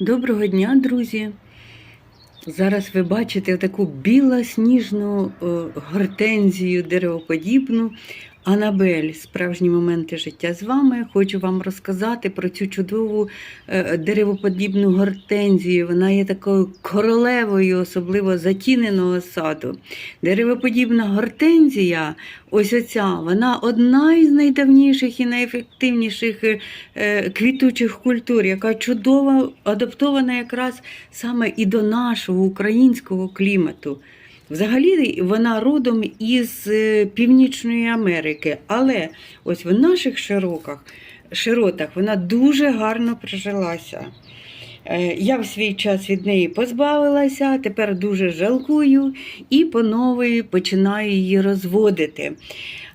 Доброго дня, друзі! Зараз ви бачите таку білосніжну е, гортензію деревоподібну Анабель. Справжні моменти життя з вами. Хочу вам розказати про цю чудову е, деревоподібну гортензію. Вона є такою королевою, особливо затіненого саду. Деревоподібна гортензія, ось оця, вона одна із найдавніших і найефективніших е, е, квітучих культур, яка чудово адаптована якраз саме і до нашого українського клімату. Взагалі вона родом із е, Північної Америки, але ось в наших широках, широтах вона дуже гарно прижилася. Е, Я в свій час від неї позбавилася, тепер дуже жалкую і по новій починаю її розводити.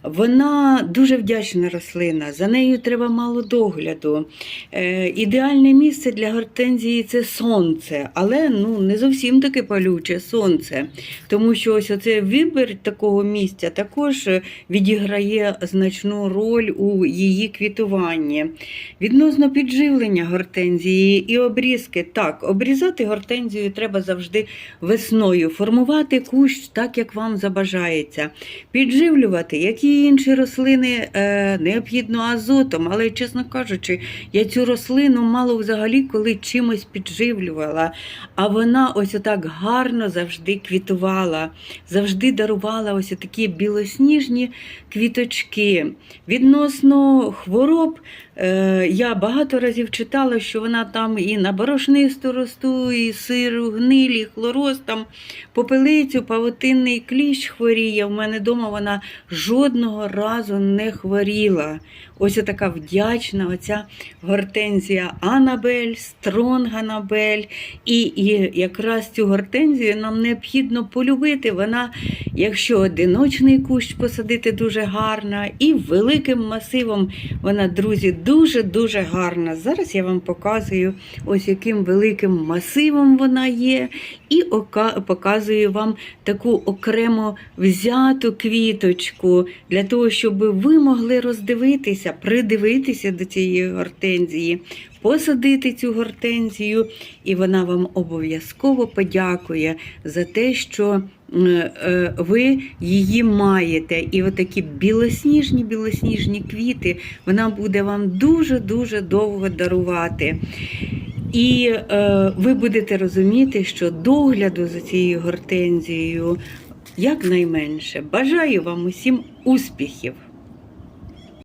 Вона дуже вдячна рослина, за нею треба мало догляду. Е, ідеальне місце для гортензії це сонце, але ну, не зовсім таке палюче сонце. Тому що ось оцей вибір такого місця також відіграє значну роль у її квітуванні. Відносно підживлення гортензії і обрізки, так, обрізати гортензію треба завжди весною, формувати кущ так, як вам забажається. Підживлювати, які інші рослини е, необхідно азотом, але, чесно кажучи, я цю рослину мало взагалі коли чимось підживлювала. А вона ось отак гарно завжди квітувала, завжди дарувала ось такі білосніжні квіточки. Відносно хвороб, е, я багато разів читала, що вона там і на борошнисту росту, і сиру, гнилі, хлороз, там попелицю, павутинний кліщ хворіє. У мене вдома вона жодного разу не хворіла. Ось така вдячна оця гортензія Анабель, Стронг Анабель. І, і якраз цю гортензію нам необхідно полюбити. Вона, якщо одиночний кущ посадити дуже гарна, і великим масивом вона, друзі, дуже-дуже гарна. Зараз я вам показую, ось яким великим масивом вона є, і показую вам таку окремо взяту квіточку для того, щоб ви могли роздивитися, придивитися до цієї гортензії, посадити цю гортензію, і вона вам обов'язково подякує за те, що е, ви її маєте. І отакі білосніжні, білосніжні квіти вона буде вам дуже-дуже довго дарувати. І е, ви будете розуміти, що догляду за цією гортензією якнайменше. Бажаю вам усім успіхів!